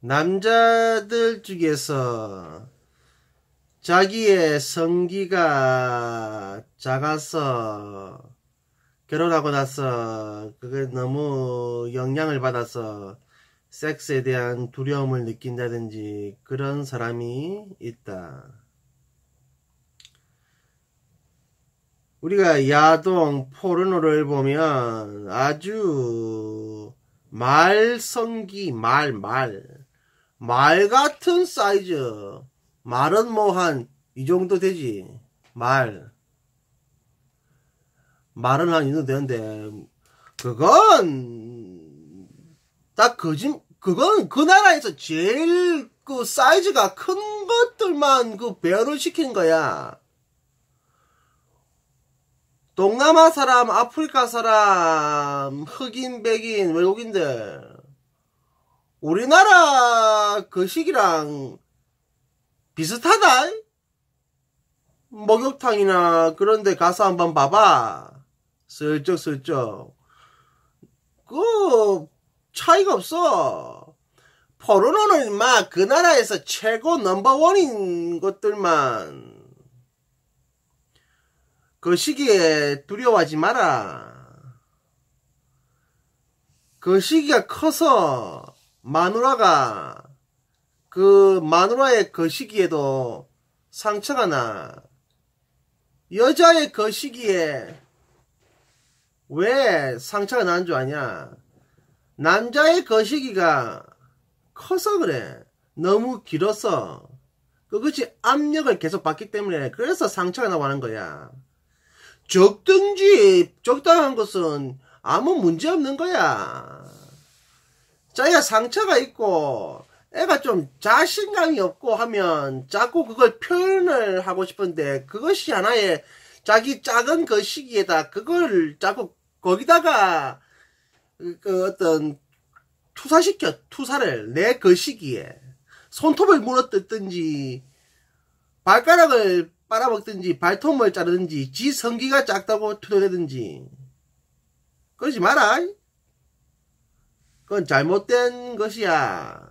남자들 중에서 자기의 성기가 작아서 결혼하고 나서 그게 너무 영향을 받아서 섹스에 대한 두려움을 느낀다든지 그런 사람이 있다. 우리가 야동 포르노를 보면 아주 말성기 말 말. 말 같은 사이즈. 말은 뭐 한 이 정도 되지. 말. 말은 한 이 정도 되는데 그건 딱 거짓 그건 그 나라에서 제일 그 사이즈가 큰 것들만 그 배열을 시킨 거야. 동남아 사람, 아프리카 사람, 흑인, 백인, 외국인들. 우리나라 그 시기랑 비슷하다. 목욕탕이나 그런 데 가서 한번 봐봐. 슬쩍슬쩍. 그 차이가 없어. 포르노는 막 그 나라에서 최고 넘버원인 것들만 그 시기에 두려워하지 마라. 그 시기가 커서 마누라가 그 마누라의 그 시기에도 상처가 나. 여자의 그 시기에 왜 상처가 나는 줄 아냐? 남자의 그 시기가 커서 그래. 너무 길어서. 그것이 압력을 계속 받기 때문에 그래서 상처가 나고 하는 거야. 적든지 적당한 것은 아무 문제 없는 거야. 자기가 상처가 있고 애가 좀 자신감이 없고 하면 자꾸 그걸 표현을 하고 싶은데 그것이 하나의 자기 작은 그 시기에다 그걸 자꾸 거기다가 그 어떤 투사시켜 투사를 내 그 시기에 손톱을 물어뜯든지 발가락을 빨아먹든지 발톱을 자르든지 지 성기가 작다고 투덜대든지 그러지 마라. 그건 잘못된 것이야.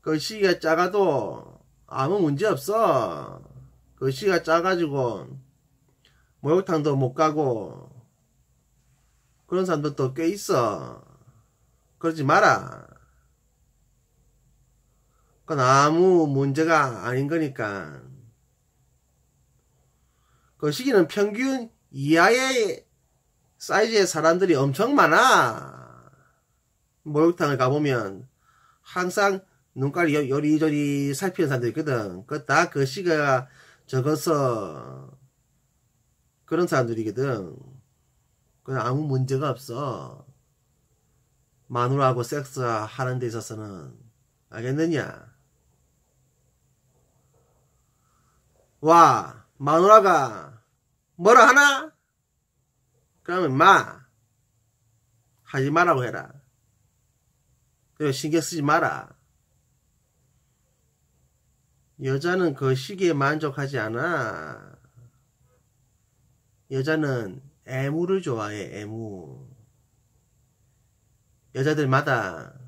그 시기가 작아도 아무 문제 없어. 그 시기가 작아지고 목욕탕도 못 가고 그런 사람들도 꽤 있어. 그러지 마라. 그건 아무 문제가 아닌 거니까. 그 시기는 평균 이하의 사이즈의 사람들이 엄청 많아. 목욕탕을 가보면 항상 눈깔이 요리조리 살피는 사람들이 있거든. 그 다 그 시기가 적어서 그런 사람들이거든. 그냥 아무 문제가 없어. 마누라하고 섹스 하는 데 있어서는 알겠느냐? 와, 마누라가 뭐라 하나? 그러면 마 하지 말라고 해라. 신경 쓰지 마라. 여자는 그 시기에 만족하지 않아. 여자는 애무를 좋아해, 애무. 여자들마다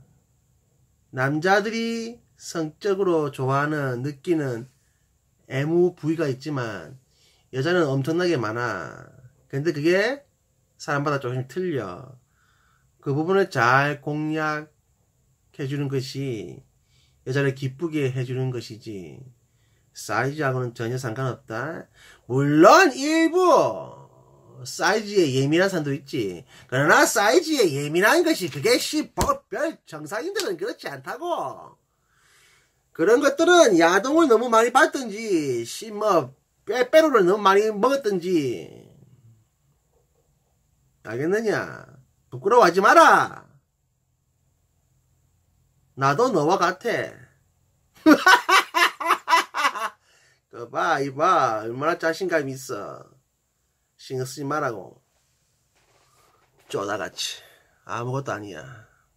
남자들이 성적으로 좋아하는, 느끼는 애무 부위가 있지만 여자는 엄청나게 많아. 근데 그게 사람마다 조금 틀려. 그 부분을 잘 공략해주는 것이 여자를 기쁘게 해주는 것이지. 사이즈하고는 전혀 상관없다. 물론 일부 사이즈에 예민한 사람도 있지. 그러나 사이즈에 예민한 것이 그게 시별 정상인들은 그렇지 않다고. 그런 것들은 야동을 너무 많이 봤든지, 씨, 뭐, 빼 빼로를 너무 많이 먹었든지. 알겠느냐? 부끄러워하지 마라. 나도 너와 같아. 그 봐, 이봐. 얼마나 자신감 있어. 신경 쓰지 말라고. 쪼다같이. 아무것도 아니야.